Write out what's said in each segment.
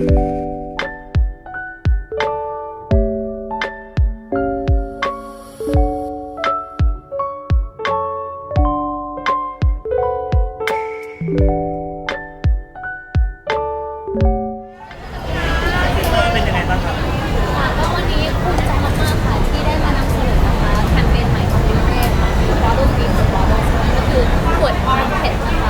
เป็นยังไงบ้างครับวันนี้ภูมิใมาค่ะที่ได้มานำเสนอคะแคมเปญใหม่ของยูเรนค่ะ Bottle Green หรือ Bottle ก็คือขวดออเผ็ดนะคะ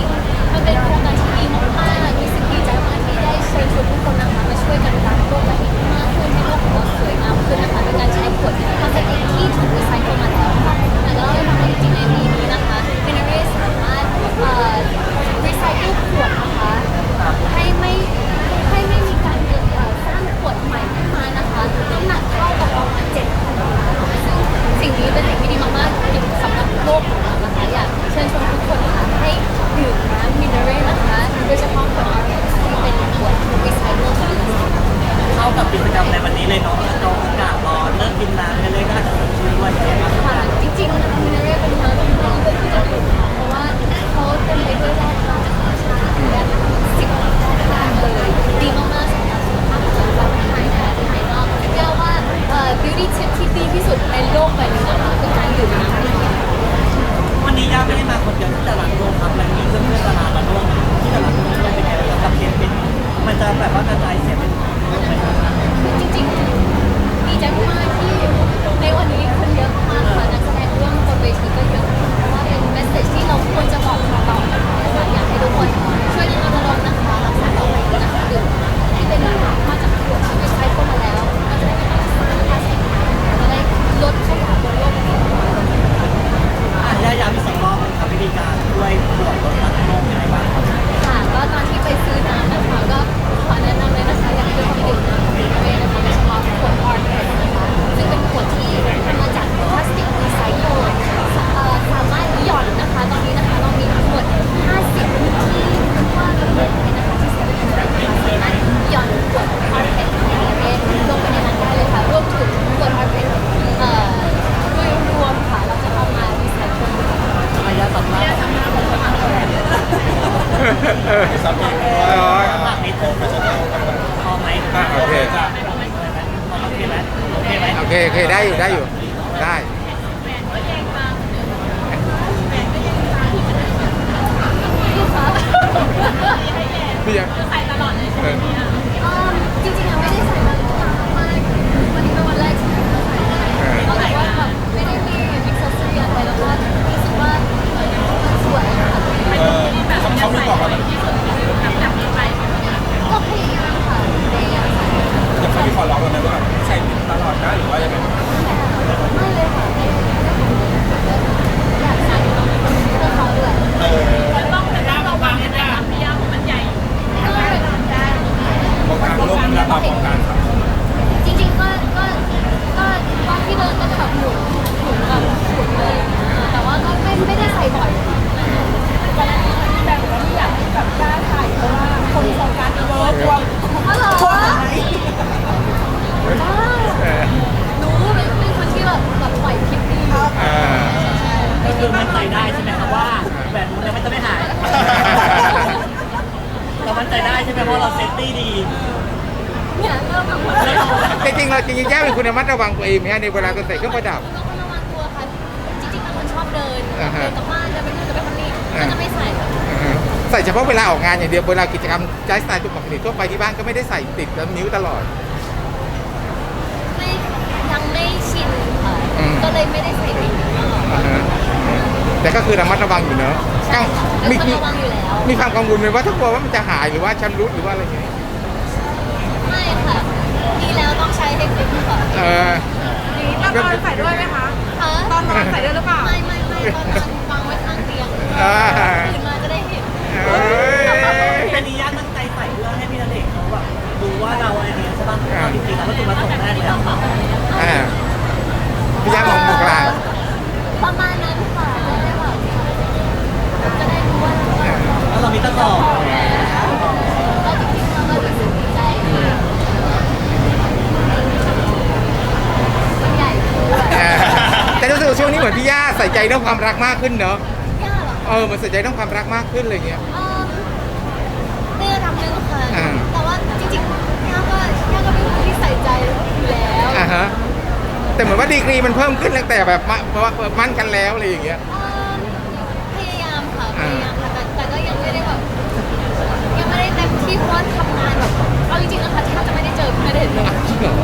ริงๆ มันเป็นโครงการที่ดีมากๆรู้สึกดีใจมากที่ได้เชิญชวนทุกคนนะคะมาช่วยกันรักโลกใบนี้มากขึ้นให้โลกของเราสวยงามขึ้นนะคะในการใช้ขวดพลาสติก ระมัดระวังตัวเองไหมฮะในเวลาเรใส่เครื่องประดับ เราก็ระวังตัวค่ะ จริงๆเป็นคนชอบเดิน เดิอ่นกับบ้านเดินไปนู่นเดินไปคนนี้อ่ก็จะไม่ใส่ใส่เฉพาะเวลาออกงานอย่างเดียวเวลากิจกรรมไลฟ์สไตล์ตัวปกติทั่วไปที่บ้านก็ไม่ได้ใส่ติดแล้วนิ้วตลอด ไม่ยังไม่ชินค่ะก็เลยไม่ได้ใส่ไปตลดแต่ก็คือระมัดระวังอยู่เนอะมีความกังวลไหมว่าถ้ากลัวว่ามันจะหายหรือว่าชำรุดหรือว่าอะไรอย่างเงี้ย ที่แล้วต้องใช้เทคนิคก่อนเอออย่างนี้ตอนนอนใส่ด้วยไหมคะตอนนอนใส่ด้วยหรือเปล่า ไม่ไม่ไม่ตอนนอนวางไว้ข้างเตียงตื่นมาจะได้เห็นเอันนี้ยาาตั้งใจใส่เพื่อให้พี่ณเดชน์เขาแบบดูว่าเราไอะไรนี้ใช่ป่ะจริงๆแล้วก็จุดมาะสงค์แรกเลยอ่าพี่แจ็าบอกบุกลาประมาณนั้นค่ะจะได้ด้รู้ว่าเรามีตะกอบ เรื่องความรักมากขึ้นเนอะเออมันใส่ใจเรื่องความรักมากขึ้นอะไรเงี้ย เออในระดับหนึ่งค่ะ อ่แต่ว่าจริงๆย่าก็ย่าก็เป็นคนที่ใส่ใจอยู่แล้วอ่าฮะแต่เหมือนว่าดีกรีมันเพิ่มขึ้นตั้งแต่แบบมามามั่นกันแล้วอะไรอย่างเงี้ย เออพยายามค่ะพยายามค่ะแต่แต่ก็ยังไม่ได้แบบยังไม่ได้เต็มที่เพราะทำงานแบบเอาจริงๆนะคะที่แทบจะไม่ได้เจอไม่ไเนเลยเหร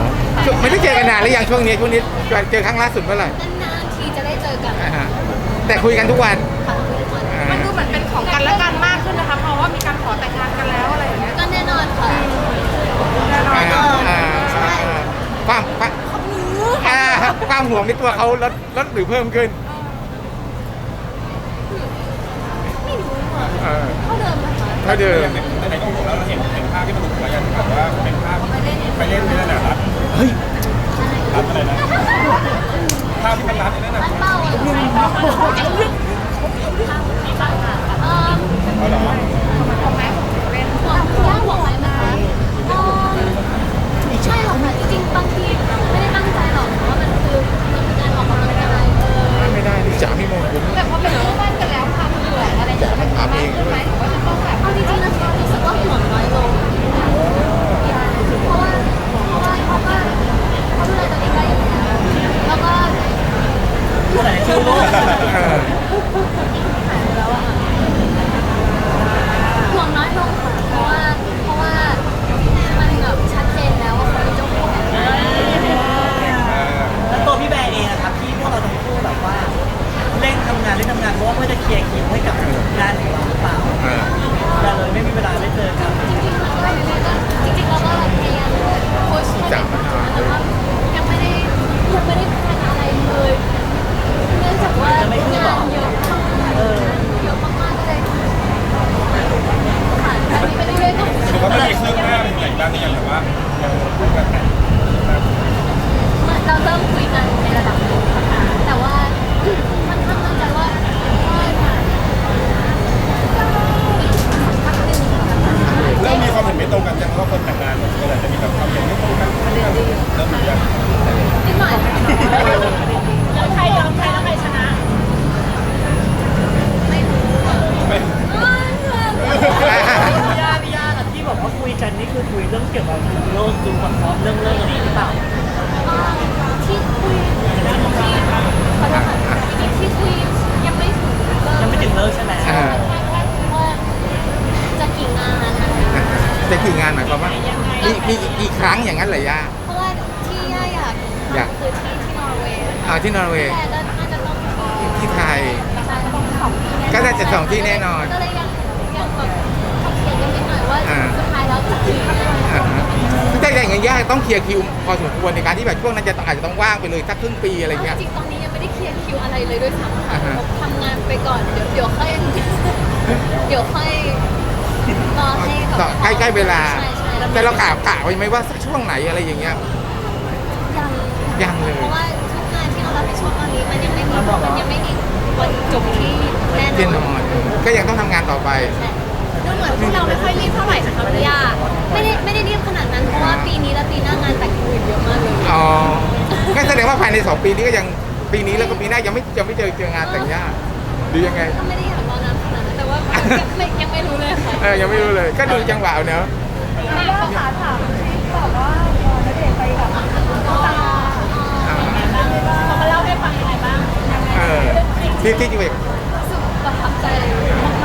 อไม่ได้เจอกันนานแล้วยังช่วงนี้ช่วงนี้เจอครั้งล่าสุดเมื่อไหร่ แต่คุยกันทุกวันค่ะทุกคนอ่ามันดูเหมือนเป็นของกันและกันมากขึ้นนะคะ เพราะว่ามีการขอแต่งงานกันแล้วอะไรอย่างเงี้ยก็แน่นอนค่ะแน่นอนอ่าแน่นอนอ่าใช่อ่าความความอ่าความห่วงในตัวเขาลดลดหรือเพิ่มขึ้นไม่รู้อะเออเท่าเดิมนะคะเท่าเดิมไหนๆก็บอกแล้วเราเห็นเห็นภาพที่มันถูกไว้กันแบบว่าเป็นภาพไปเล่นไปเล่นนี่นั่นแหละครับเฮ้ยรับอะไรนะ ภาพที่มันรับนี่นั่นร้าน่ะนเป้าอะเอ่อเอาเหรอห่วงไหมห่วงห่วงห่วงไหมนะคะเอ่อใช่หรอกค่ะจริงๆบางทีไม่ได้ตั้งใจหรอกเพราะว่ามันคือมันเป็นการออกกำลังกายเออ ไม่ได้ดิจ๋าพี่โมงผม แต่พอเป็นคู่บ้านกันแล้วความเบื่ออะไรจะมันมากขึ้นไหมหรือว่าจะต้องแบบ เอาจริงๆนะคะรู้สึกว่าห่วงน้อยลงเพราะว่าเพราะว่าเพราะว่าเพราะดูแลตัวเองได้อยู่แล้วแล้วก็ อะไรชื่อลูก เออ แล้วอะห่วงน้อยลงค่ะเพราะว่าเพราะว่ามันแบบชัดเจนแล้วว่าเขาเป็นเจ้าของ แล้วตัวพี่แบร์เองอะครับที่พวกเราทั้งคู่แบบว่าเร่งทำงานเร่งทำงานเพราะว่าเพื่อจะเคลียร์คิวให้กับงานของเราหรือเปล่า เออ แต่เลยไม่มีเวลาได้เจอกัน จริงๆเราก็จริงๆเราก็พยายามโพสต์ให้ถึงแต่ว่ายังไม่ได้ยังไม่ได้แพลนอะไรเลยเนื่องจากว่างานเยอะมากเออเยอะมากๆก็เลยผ่านแบบนี้ไปเรื่อยๆก็ ถือว่ามันมีคืบหน้าเป็นอย่างไรบ้างที่ยังแบบว่าเราพูดกันแต่ เราเริ่มคุยกันในระดับหนึงค่ะแต่ว่ามันข้างมั่นใจว่าพักหนึ่ง เริ่มมีความเห็นไม่ตรงกันยังว่าคนแต่งงานเมื่อไหร่จะมีแบบความเห็นไม่ตรงกันเริ่มมียัง นิดหน่อยค่ะ แล้วใครยอมใครแล้วใครชนะ ไม่รู้อะ ไม่ พี่ย่าพี่ย่าอะที่บอกว่าคุยกันนี่คือคุยเรื่องเกี่ยวกับโลกดูความพร้อมเรื่องเลิกอะไรหรือเปล่า ที่คุยที่ขอโทษค่ะจริงๆที่คุยยังไม่ถึงเลิก ยังไม่ถึงเลิกใช่ไหม อ่า แค่แค่ว่าจะกี่งานนะคะ จะกี่งานหมายความว่ามีมีกี่ค รั้งอย่างนั้นเหรอย่าเพราะว่าที่ย่าอยากอยากทำคือที่ที่นอร์เวย์อ่าที่นอร์เวย์แต่ก็น่าจะต้องที่ไทยใช่ต้องสองที่แน่ก็น่าจะสองที่แน่นอนก็เลยยังยังแบบทำเขียนกันนิดหน่อยว่าอ่าสุดท้ายแล้วจะคืออะไรอ่าฮะซึ่งถ้าอย่างเงี้ยย่าต้องเคลียร์คิวพอสมควรในการที่แบบช่วงนั้นจะต้องอาจจะต้องว่างไปเลยสักครึ่งปีอะไรเอาเงี้ยจริงๆตอนนี้ยังไม่ได้เคลียร์คิวอะไรเลยด้วยซ้ำค่ะอ่าฮะทำงานไปก่อนเดี๋ยวเดี๋ยวค่อยเดี๋ยวค่อยรอให้แบบต่อใกล้ๆเวลาใช่ใช่ แต่เรากะกะไว้ไหมว่าสักช่วงไหนอะไรอย่างเงี้ย ยังยังเลย เพราะว่าทุกงานที่เรารับผิดชอบตอนนี้มันยังไม่มีมันยังไม่มีวันจบที่แน่เรียนนนออนนก็ยังต้องทำงานต่อไป ดูเหมือนพวกเราไม่ค่อยรีบเท่าไหร่นะคะพี่ยาไม่ได้ไม่ได้รีบขนาดนั้นเพราะว่าปีนี้และปีหน้างานแต่งอื่นเยอะมากเลยอ๋อก็แสดงว่าภายในสองปีนี้ก็ยังปีนี้แล้วก็ปีหน้ายังไม่ยังไม่เจอเจองานแต่งย่าหรือยังไง ก็ไม่ได้อยากรอนานขนาดนั้นแต่ว่ายังไม่ยังไม่รู้เลยค่ะ เออยังไม่รู้เลย ก็ดูจังหวะเอาเนอะ เดชน์ไปกับตาอ่าเขามาเล่าให้ฟังยังไงบ้างยังไงเออที่ที่ที่แบบรู้สึกประทับใจ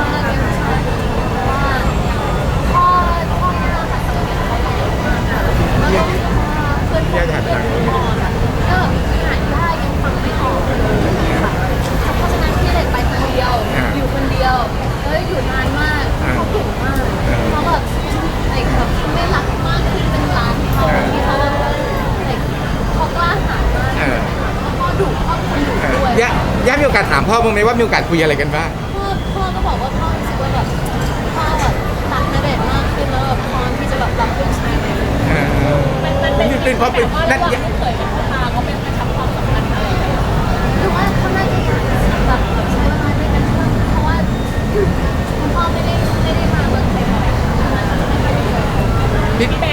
มากๆเลยค่ะเพราะว่าพ่อพ่อแม่เราค่ะสนิทกับเขามากแล้วก็เพื่อนพ่อเพื่อนพ่อค่ะก็หายได้ยังฟังไม่ออกเลยค่ะเพราะฉะนั้นพี่เด็กไปคนเดียว อยู่คนเดียวเอ้ยอยู่นานมากเขาเก่งมากเขาแบบ ไอ้แบบไม่รักมากขึ้นเป็นร้านเขาที่เขาแบบไอ้เขากล้าหาญมากเออ แล้วก็ดุพ่อเป็นคนดุเอด้วยอย่าย่ามีโอกาสถามพ่อบ้างไหมว่ามีโอกาสคุยอะไรกันบ้าง พ่อพ่อก็บอกว่าพ่อรู้สึกว่าแบบพ่อแบบรักณเดชน์มากขึ้นแล้วแบบพร้อมที่จะแบบรับลูกชายไปเลยเออมันมันเป็นเป็นเพราะเป็นนั่น ว่าลูกเขยกับพ่อตาเขาเป็นประทับความสัมพันธ์อะไรกัน หรือว่าเขาน่าจะอยากแบบแบบใช้เวลาด้วยกันมากเพราะว่าคุณ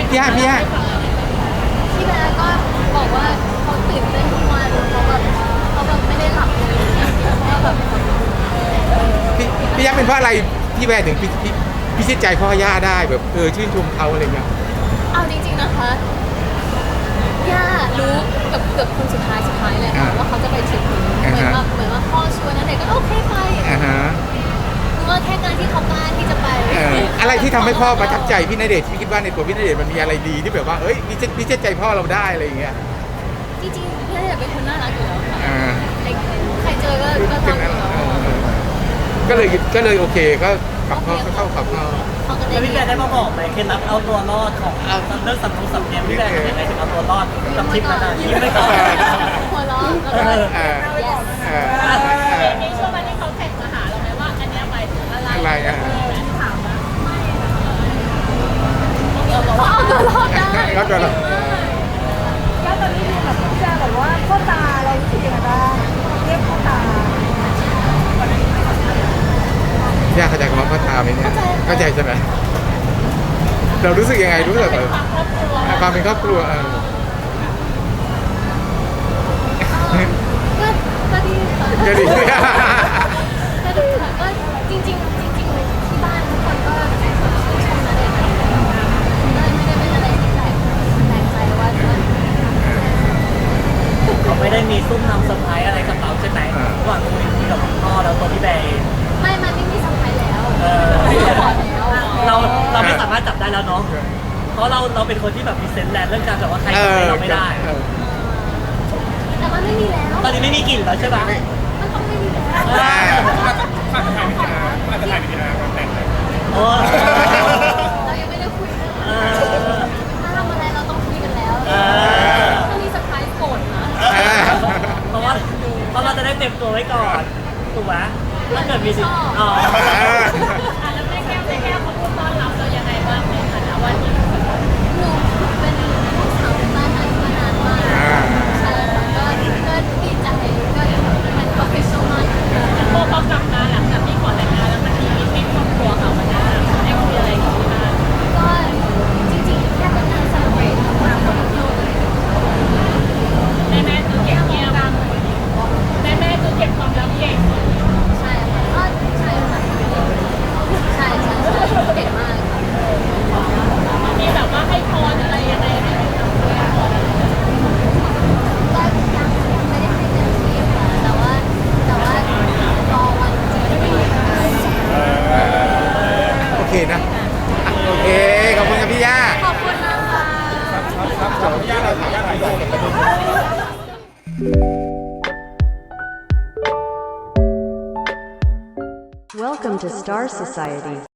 พี่ย่าพี่ย่าที่แม่ก็บอกว่าเขาตื่นเต้นทุกวันเขาแบบเขาแบบไม่ได้หลับเลยเขาแบบพี่พี่ย่าเป็นเพราะอะไรที่แม่ถึงพี่พี่พี่ชิดใจพ่อย่าได้แบบเออชื่นชมเขาอะไรเงี้ยเอาจริงๆนะคะย่ารู้เกือบเกือบคนสุดท้ายสุดท้ายแหละว่าเขาจะไปถึงเหมือนแบบเหมือนว่าพ่อชวนนั่นเองก็โอเค ทำให้พ่อประทับใจพี่ณเดชน์พี่คิดว่าในตัวพี่ณเดชน์มันมีอะไรดีที่แบบว่าเอ้ยพี่เจพี่เชื่อใจพ่อเราได้อะไรอย่างเงี้ยจริงๆพี่ณเดชน์เป็นคนน่ารักอยู่แล้วค่ะอ่าใครเจอก็ก็เป็นทำอยู่อะไรแล้วเออก็เลยก็เลยโอเคก็กับพ่อก็เข้ากับพ่อ เขาก็แล้วได้พี่แบร์ได้มาบอกไหมเคล็ดลับเอาตัวรอดของเรื่องสำนุสำเนียงพี่แบร์เป็นยังไงถึงเอาตัวรอดกับทริปนั้นนะยิ้มไม่ก่อนหัวเราะแล้วก็ เออ yes เออเออในช่วงนั้นที่เขาแท็กมาหาเราไหมว่าอันเนี้ยหมายถึงอะไรอะไรอะ เขาเอาตัวรอดได้เขาตัวรอด แล้วตอนนี้คือแบบพี่แจบอกว่าพ่อตาเรารู้สึกยังไงบ้างเรียกพ่อตาย่าเข้าใจคำว่าพ่อตาไหมเนี่ยเข้าใจใช่ไหมเรารู้สึกยังไงรู้สึกแบบความเป็นครอบครัวเออก็ก็ดีค่ะ ก็ดี เขาไม่ได้มีซุ่มทำเซอร์ไพรส์อะไรกับเราใช่ไหมระหว่างคุยกับพ่อแล้วตัวพี่แบร์เองไม่มันไม่มีสมัยแล้วเออไม่พอแล้วเราเราไม่สามารถจับได้แล้วเนาะเพราะเราเราเป็นคนที่แบบมีเซนส์แรงเรื่องการแบบว่าใครเอจับอให้เราไม่ได้เออแต่มันไม่มีแล้วตอนนี้ไม่มีกลิ่นแล้วใช่ไหมมันต้องไม่มีแล้วอ่าอาจจะถ่ายวิดีอาร์อาจจะถ่ายวิดีอาร์วันแต่งเลยโอ้เรายังไม่ได้คุยกันเออถ้าทำอะไรเราต้องคุยกันแล้ว ตัวไว้ก่อนถูกไหมถ้าเกิดมีสิอ๋ออะแล้วแม่แก้วแม่แก้วเขาพูดต้อนรับเรายังไงบ้างในฐานะวันนี้หนูเป็นลูกสาวบ้านนั้นมานานมากใช่ค่ะก็ก็ดีใจก็มันโปรเฟชชั่นอลพอเขากลับมาหลังจาก Star Society.